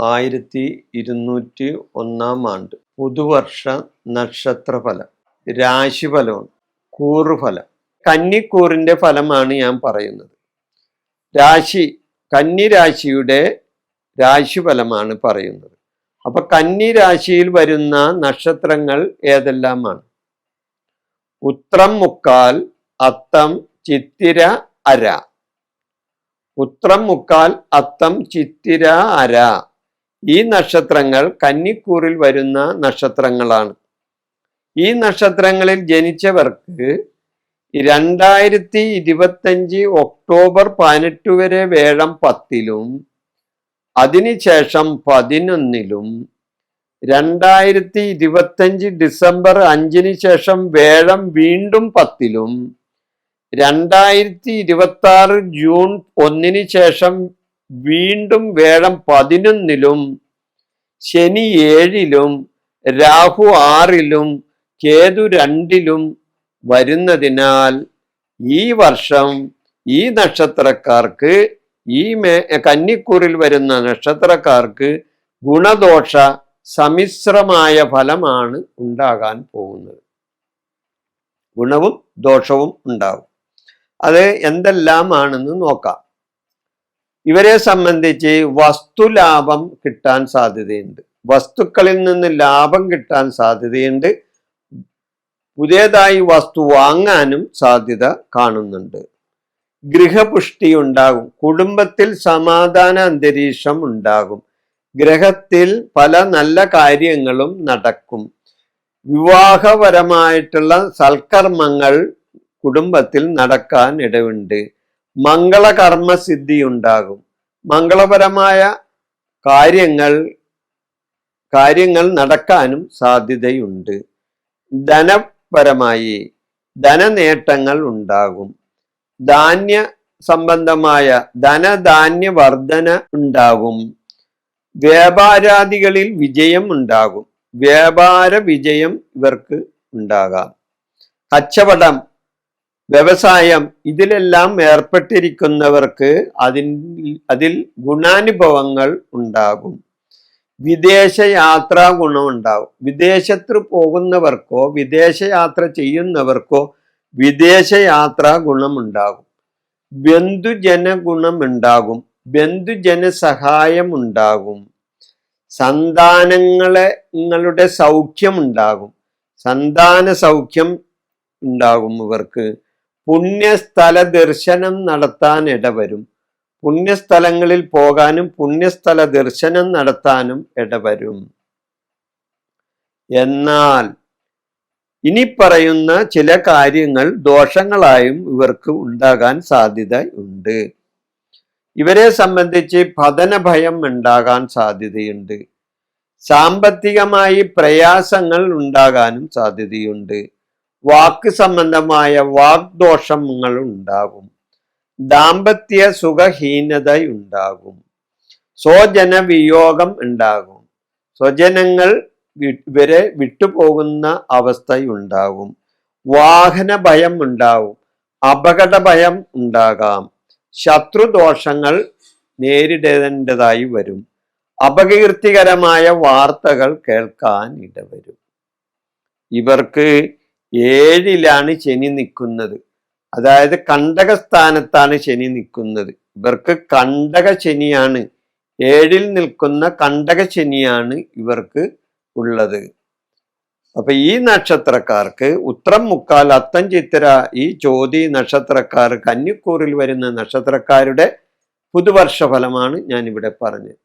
ആയിരത്തി ഇരുന്നൂറ്റി ഒന്നാം ആണ്ട്. പുതുവർഷ നക്ഷത്രഫലം. രാശിഫലമാണ് കൂറുഫലം. കന്നിക്കൂറിന്റെ ഫലമാണ് ഞാൻ പറയുന്നത്. രാശി കന്നി രാശിയുടെ രാശിഫലമാണ് പറയുന്നത്. അപ്പൊ കന്നി രാശിയിൽ വരുന്ന നക്ഷത്രങ്ങൾ ഏതെല്ലാമാണ്? ഉത്രം മുക്കാൽ അത്തം ചിത്തിര അര. ഉത്രം മുക്കാൽ അത്തം ചിത്തിര അര. ഈ നക്ഷത്രങ്ങൾ കന്നിക്കൂറിൽ വരുന്ന നക്ഷത്രങ്ങളാണ്. ഈ നക്ഷത്രങ്ങളിൽ ജനിച്ചവർക്ക് രണ്ടായിരത്തി ഇരുപത്തഞ്ച് ഒക്ടോബർ പതിനെട്ട് വരെ വേഴം പത്തിലും അതിനുശേഷം പതിനൊന്നിലും രണ്ടായിരത്തി ഇരുപത്തഞ്ച് ഡിസംബർ അഞ്ചിന് ശേഷം വേഴം വീണ്ടും പത്തിലും രണ്ടായിരത്തി ഇരുപത്തി ആറ് ജൂൺ ഒന്നിന് ശേഷം വീണ്ടും വേഴം പതിനൊന്നിലും ശനി ഏഴിലും രാഹു ആറിലും കേതു രണ്ടിലും വരുന്നതിനാൽ ഈ വർഷം ഈ നക്ഷത്രക്കാർക്ക് ഈ കന്നിക്കൂറിൽ വരുന്ന നക്ഷത്രക്കാർക്ക് ഗുണദോഷ സമിശ്രമായ ഫലമാണ് ഉണ്ടാകാൻ പോകുന്നത്. ഗുണവും ദോഷവും ഉണ്ടാവും. അത് എന്തെല്ലാമാണെന്ന് നോക്കാം. ഇവരെ സംബന്ധിച്ച് വസ്തുലാഭം കിട്ടാൻ സാധ്യതയുണ്ട്. വസ്തുക്കളിൽ നിന്ന് ലാഭം കിട്ടാൻ സാധ്യതയുണ്ട്. പുതിയതായി വസ്തു വാങ്ങാനും സാധ്യത കാണുന്നുണ്ട്. ഗൃഹപുഷ്ടി ഉണ്ടാകും. കുടുംബത്തിൽ സമാധാന അന്തരീക്ഷം ഉണ്ടാകും. ഗ്രഹത്തിൽ പല നല്ല കാര്യങ്ങളും നടക്കും. വിവാഹപരമായിട്ടുള്ള സൽക്കർമ്മങ്ങൾ കുടുംബത്തിൽ നടക്കാൻ ഇടവുണ്ട് മംഗളകർമ്മസിദ്ധി ഉണ്ടാകും മംഗളപരമായ കാര്യങ്ങൾ കാര്യങ്ങൾ നടക്കാനും സാധ്യതയുണ്ട്. ധനപരമായി ധനനേട്ടങ്ങൾ ഉണ്ടാകും. ധാന്യ സംബന്ധമായ ധനധാന്യ വർധന ഉണ്ടാകും. വ്യാപാരാദികളിൽ വിജയം ഉണ്ടാകും. വ്യാപാര വിജയം ഇവർക്ക് ഉണ്ടാകാം. കച്ചവടം വ്യവസായം ഇതിലെല്ലാം ഏർപ്പെട്ടിരിക്കുന്നവർക്ക് അതിൽ അതിൽ ഗുണാനുഭവങ്ങൾ ഉണ്ടാകും. വിദേശയാത്രാ ഗുണം ഉണ്ടാകും. വിദേശത്ത് പോകുന്നവർക്കോ വിദേശയാത്ര ചെയ്യുന്നവർക്കോ വിദേശയാത്രാ ഗുണമുണ്ടാകും ബന്ധുജന ഗുണമുണ്ടാകും ബന്ധുജന സഹായം ഉണ്ടാകും. സന്താനങ്ങളെ നിങ്ങളുടെ സൗഖ്യം ഉണ്ടാകും. സന്താന സൗഖ്യം ഉണ്ടാകും ഇവർക്ക്. പുണ്യസ്ഥല ദർശനം നടത്താൻ ഇടവരും. പുണ്യസ്ഥലങ്ങളിൽ പോകാനും പുണ്യസ്ഥല ദർശനം നടത്താനും ഇടവരും. എന്നാൽ ഇനി പറയുന്ന ചില കാര്യങ്ങൾ ദോഷങ്ങളായും ഇവർക്ക് ഉണ്ടാകാൻ സാധ്യത ഉണ്ട്. ഇവരെ സംബന്ധിച്ച് പതന ഭയം ഉണ്ടാകാൻ സാധ്യതയുണ്ട്. സാമ്പത്തികമായി പ്രയാസങ്ങൾ ഉണ്ടാകാനും സാധ്യതയുണ്ട്. വാക്ക് സംബന്ധമായ വാഗ്ദോഷങ്ങൾ ഉണ്ടാകും ദാമ്പത്യ സുഖഹീനതയുണ്ടാകും. സ്വജന വിയോഗം ഉണ്ടാകും. സ്വജനങ്ങൾ വരെ വിട്ടുപോകുന്ന അവസ്ഥയുണ്ടാകും. വാഹന ഭയം ഉണ്ടാവും അപകട ഭയം ഉണ്ടാകാം. ശത്രുദോഷങ്ങൾ നേരിടേണ്ടതായി വരും. അപകീർത്തികരമായ വാർത്തകൾ കേൾക്കാൻ ഇടവരും. ഇവർക്ക് ഏഴിലാണ് ശനി നിൽക്കുന്നത് അതായത് കണ്ടക സ്ഥാനത്താണ് ശനി നിൽക്കുന്നത് ഇവർക്ക് കണ്ടക ശനിയാണ് ഏഴിൽ നിൽക്കുന്ന കണ്ടക ശനിയാണ് ഇവർക്ക് ഉള്ളത്. അപ്പൊ ഈ നക്ഷത്രക്കാർക്ക് ഉത്രം മുക്കാൽ അത്തം ചിത്തിര ഈ ചോതി നക്ഷത്രക്കാർ കന്നിക്കൂറിൽ വരുന്ന നക്ഷത്രക്കാരുടെ പുതുവർഷ ഫലമാണ് ഞാനിവിടെ പറഞ്ഞത്.